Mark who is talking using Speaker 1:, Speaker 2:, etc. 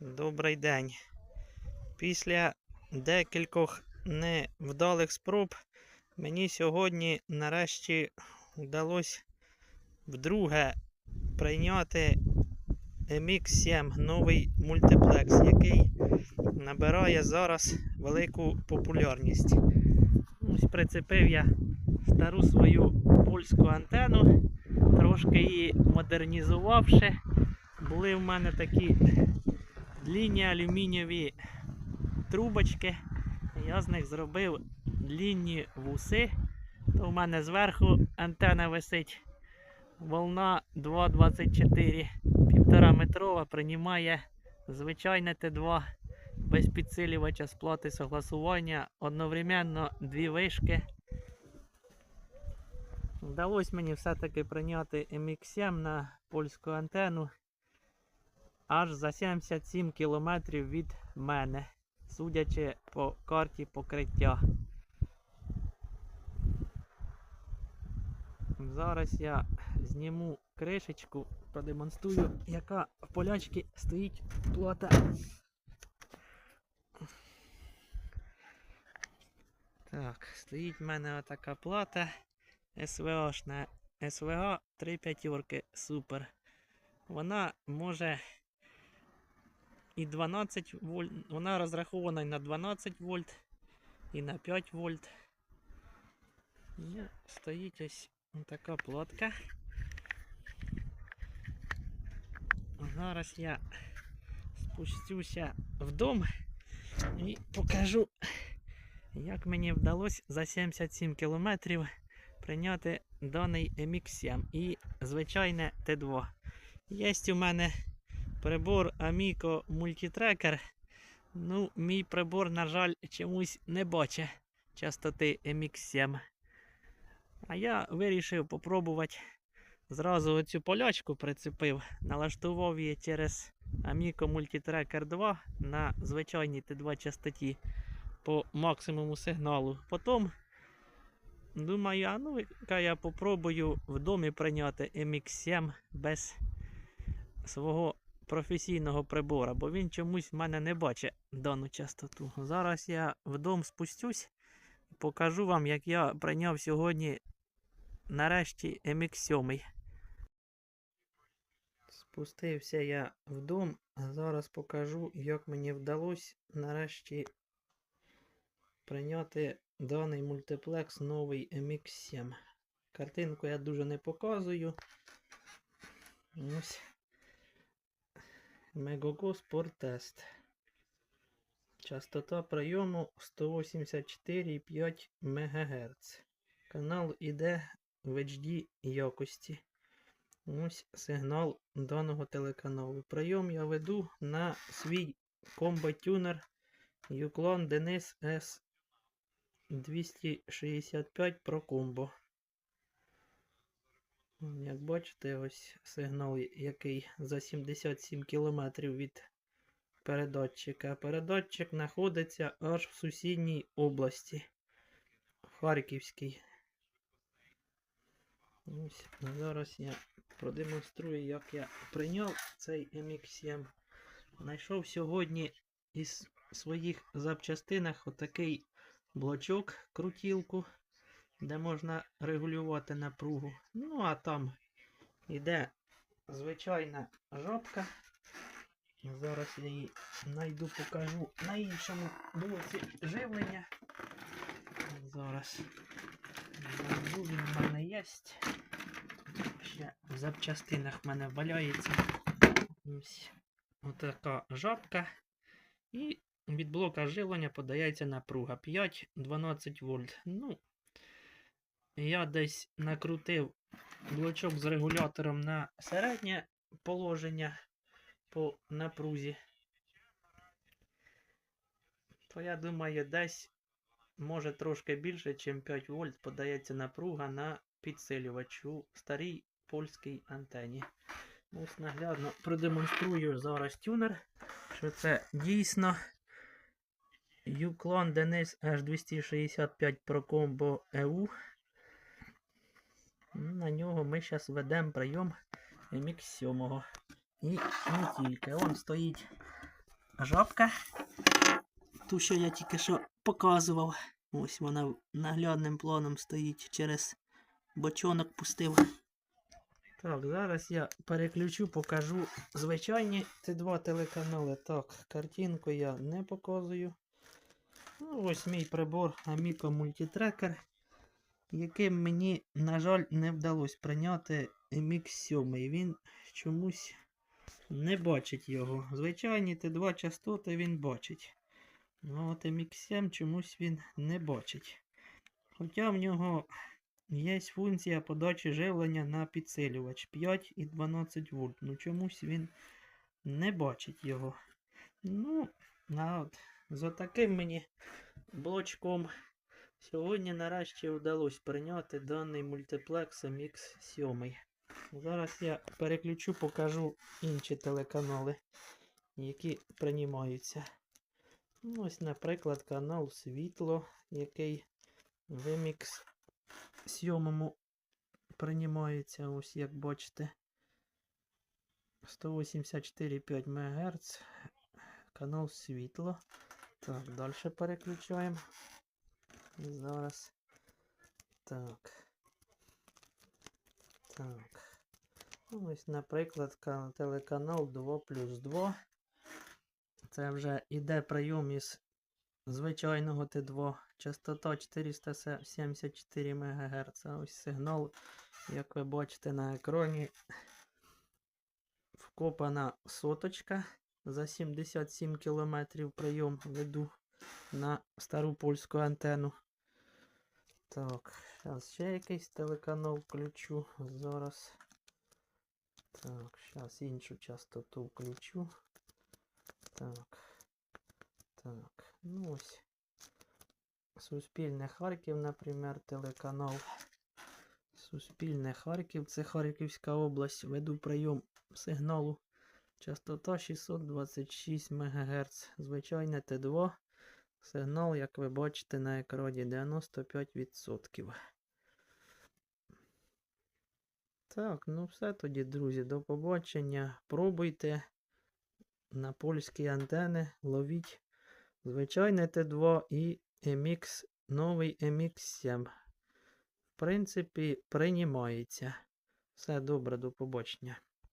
Speaker 1: Добрий день. Після декількох невдалих спроб мені сьогодні нарешті вдалося вдруге прийняти MX7 новий мультиплекс, який набирає зараз велику популярність. Ось прицепив я стару свою польську антенну, трошки її модернізувавши. Були в мене такі длінні алюмінієві трубочки. Я з них зробив длінні вуси. То в мене зверху антена висить. Волна 2,24 1,5 метрова приймає звичайне Т2 без підсилювача сплати согласування. Одновременно дві вишки. Вдалося мені все-таки прийняти MX7 на польську антенну аж за 77 кілометрів від мене, судячи по карті покриття. Зараз я зніму кришечку, продемонструю, яка в полячки стоїть плата. Так, стоїть в мене отака плата СВОшна. СВГ 3 п'ятерки. Супер. Вона може і 12 вольт. Вона розрахована і на 12 вольт, і на 5 вольт. Ну, стоїть ось така платка. Зараз я спустюся в і покажу, як мені вдалося за 77 кілометрів прийняти даний MX7 і звичайне Т2. Є у мене прибор Amico Multitracker. Ну, мій прибор, на жаль, чомусь не бачить частоти MX7. А я вирішив попробувати зразу оцю полячку прицепив, налаштував її через Amico Multitracker 2 на звичайній Т2 частоті по максимуму сигналу. Потім думаю, а ну я попробую в домі прийняти MX7 без свого професійного прибора, бо він чомусь в мене не бачить дану частоту. Зараз я в дом спустюсь і покажу вам, як я прийняв сьогодні нарешті MX7. Спустився я в дом, а зараз покажу, як мені вдалося нарешті прийняти даний мультиплекс новий MX7. Картинку я дуже не показую. Ось. Sport Test. Частота прийому 184,5 МГц. Канал іде в HD якості. Ось сигнал даного телеканалу. Прийом я веду на свій комбо-тюнер Uklon Dennis S 265 Pro Combo. Як бачите, ось сигнал, який за 77 км від передатчика. Передатчик знаходиться аж в сусідній області. Харківській. Ось зараз я продемонструю, як я прийняв цей MX7. Знайшов сьогодні із своїх запчастинах отакий блочок, крутілку де можна регулювати напругу. Ну, а там йде звичайна жопка. Зараз я її знайду, покажу на іншому блоці живлення. Зараз знайду, він в мене є. Ще в запчастинах в мене валяється. Ось отака жабка. І від блока живлення подається напруга 5-12 вольт. Ну, я десь накрутив блочок з регулятором на середнє положення по напрузі. То я думаю, десь може трошки більше, ніж 5 вольт подається напруга на підсилювач у старій польській антені. Ось наглядно продемонструю зараз тюнер, що це дійсно Uklon Dennis H265 Pro Combo EU. На нього ми зараз ведемо прийом MX7. І не тільки. Он стоїть жабка. Ту, що я тільки що показував. Ось вона наглядним планом стоїть через бочонок пустив. Так, зараз я переключу, покажу звичайні Т2 телеканали. Так, картинку я не показую. Ну, ось мій прибор Amico Multitracker, яким мені, на жаль, не вдалося прийняти MX7. Він чомусь не бачить його. Звичайні Т2 частоти він бачить. Ну от MX7 чомусь він не бачить. Хоча в нього є функція подачі живлення на підсилювач 5 і 12 вольт. Ну чомусь він не бачить його. Ну, а от з отаким мені блочком сьогодні нарешті вдалося прийняти даний мультиплекс MX7. Зараз я переключу, покажу інші телеканали, які приймаються. Ну, Ось, наприклад, канал Світло, який в MX 7 приймається, ось як бачите. 184,5 МГц. Канал Світло. Так, далі переключаємо. Зараз. Так. Так. Ну, Ось, наприклад, телеканал 2 плюс 2. Це вже іде прийом із звичайного Т2. Частота 474 МГц. Ось сигнал, як ви бачите на екрані. Вкопана соточка за 77 км прийом веду на стару польську антенну. Так, зараз ще якийсь телеканал включу. Зараз. Так, зараз іншу частоту включу. Так. Так. Ну ось. Суспільне Харків, наприклад, телеканал. Суспільне Харків, це Харківська область. Веду прийом сигналу. Частота 626 МГц. Звичайне Т2. Сигнал, як ви бачите на екрані, 95%. Так, ну все тоді, друзі, до побачення. Пробуйте на польські антени, ловіть звичайне Т2 і MX, новий MX7. В принципі, приймається. Все добре, до побачення.